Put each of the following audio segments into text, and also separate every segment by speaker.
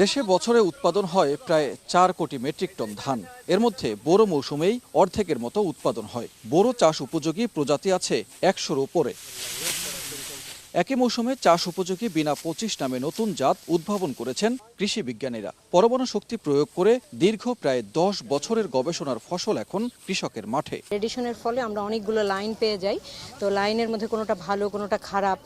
Speaker 1: দেশে বছরে উৎপাদন হয় প্রায় চার কোটি মেট্রিক টন ধান। এর মধ্যে বোরো মৌসুমেই অর্ধেকের মতো উৎপাদন হয়। বোরো চাষ উপযোগী প্রজাতি আছে একশোর উপরে। একই মৌসুমে চাষ উপযোগী বিনা পঁচিশ নামে নতুন জাত উদ্ভাবন করেছেন কৃষি বিজ্ঞানীরা। পরমাণু শক্তি প্রয়োগ করে দীর্ঘ প্রায় দশ বছরের গবেষণার ফসল এখন কৃষকের মাঠে।
Speaker 2: রেডিশনের ফলে আমরা অনেকগুলো লাইন পেয়ে যাই। তো লাইনের মধ্যে কোনোটা ভালো, কোনোটা খারাপ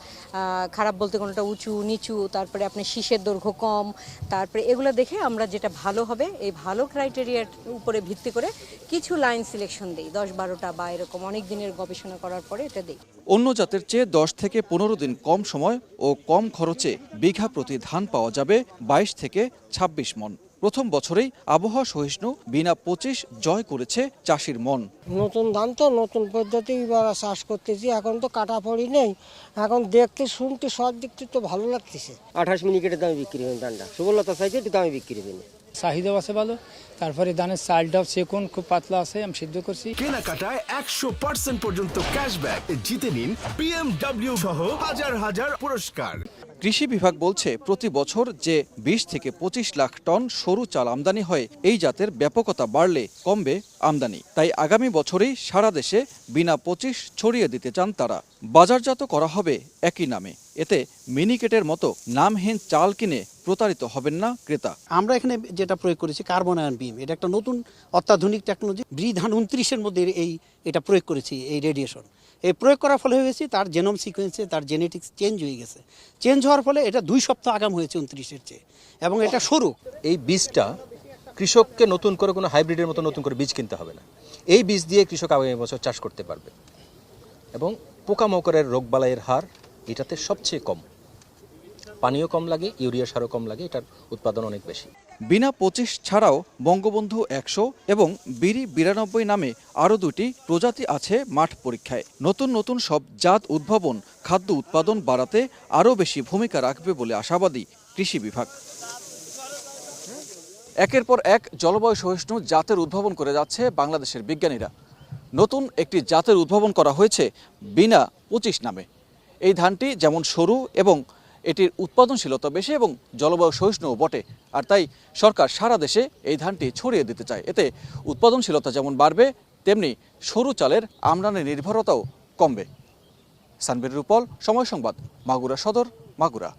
Speaker 2: খারাপ বলতে কোনোটা উঁচু, নিচু, তারপরে আপনি শীষের দৈর্ঘ্য কম, তারপরে এগুলো দেখে আমরা যেটা ভালো হবে, এই ভালো ক্রাইটেরিয়ার উপরে ভিত্তি করে কিছু লাইন সিলেকশন দিই, দশ বারোটা বা এরকম অনেক দিনের গবেষণা করার পরে এটা দিই।
Speaker 1: অন্য জাতের চেয়ে দশ থেকে পনেরো দিন কম সময় ও কম খরচে বিঘা প্রতি ধান পাওয়া যাবে বাইশ থেকে ছাব্বিশ মন। প্রথম বছরেই আবহাওয়া সহিষ্ণু বিনা পঁচিশ জয় করেছে চাষির মন।
Speaker 3: নতুন ধান তো নতুন পদ্ধতি চাষ করতেছি এখন তো কাটা পড়ি নেই। এখন দেখতে শুনতে সব দিক থেকে তো ভালো লাগতেছে।
Speaker 4: আঠাশ মিনিটের দামে বিক্রি হবে ধানটা। সুবলতা চাইছে একটু দামে বিক্রি হবে
Speaker 5: চাহিদা আছে ভালো তারপরে ধানের চালটাও চেকুন খুব পাতলা আছে আমি সিদ্ধ করছি।
Speaker 6: কেনাকাটায় একশো পার্সেন্ট পর্যন্ত ক্যাশব্যাক জিতে নিন বিএমডব্লিউ সহ হাজার হাজার পুরস্কার।
Speaker 1: কৃষি বিভাগ বলছে প্রতি বছর যে বিশ থেকে পঁচিশ লাখ টন সরু চাল আমদানি হয় এই জাতের ব্যাপকতা বাড়লে কমবে আমদানি। তাই আগামী বছরেই সারা দেশে বিনা পঁচিশ ছড়িয়ে দিতে চান তারা। বাজারজাত করা হবে একই নামে। এতে মিনিকেটের মতো নামহীন চাল কিনে প্রতারিত হবেন না ক্রেতা।
Speaker 7: আমরা এখানে যেটা প্রয়োগ করেছি কার্বন আয়ন বিম। এটা একটা নতুন অত্যাধুনিক টেকনোলজি ব্রিধান উনত্রিশের মধ্যে এই এটা প্রয়োগ করেছি এই রেডিয়েশন এই প্রয়োগ করার ফলে হয়ে গেছে তার জেনোম সিকোয়েন্সে তার জেনেটিক্স চেঞ্জ হয়ে গেছে। চেঞ্জ হওয়ার ফলে এটা দুই সপ্তাহ আগাম হয়েছে উনত্রিশের চেয়ে। এবং এটা সরু।
Speaker 8: এই বীজটা কৃষককে নতুন করে কোনো হাইব্রিডের মতো নতুন করে বীজ কিনতে হবে না। এই বীজ দিয়ে কৃষক আগামী বছর চাষ করতে পারবে। এবং পোকামাকড়ের রোগবালাইয়ের হার এটাতে সবচেয়ে কম। পানিও কম লাগে, ইউরিয়া সারও কম লাগে, এটার উৎপাদন অনেক বেশি।
Speaker 1: বিনা পঁচিশ ছাড়াও বঙ্গবন্ধু একশো এবং বিড়ি বিরানব্বই নামে আরও দুটি প্রজাতি আছে মাঠ পরীক্ষায়। নতুন নতুন সব জাত উদ্ভাবন, খাদ্য উৎপাদন বাড়াতে আরও বেশি ভূমিকা রাখবে বলে আশাবাদী কৃষি বিভাগ। একের পর এক জলবায়ু সহিষ্ণু জাতের উদ্ভাবন করে যাচ্ছে বাংলাদেশের বিজ্ঞানীরা। নতুন একটি জাতের উদ্ভাবন করা হয়েছে বিনা পঁচিশ নামে। এই ধানটি যেমন সরু এবং এটির উৎপাদনশীলতা বেশি এবং জলবায়ু সহিষ্ণুও বটে, আর তাই সরকার সারা দেশে এই ধানটি ছড়িয়ে দিতে চায়। এতে উৎপাদনশীলতা যেমন বাড়বে, তেমনি সরু চালের আমদানি নির্ভরতাও কমবে। সানবির রূপল, সময় সংবাদ, মাগুরা সদর, মাগুরা।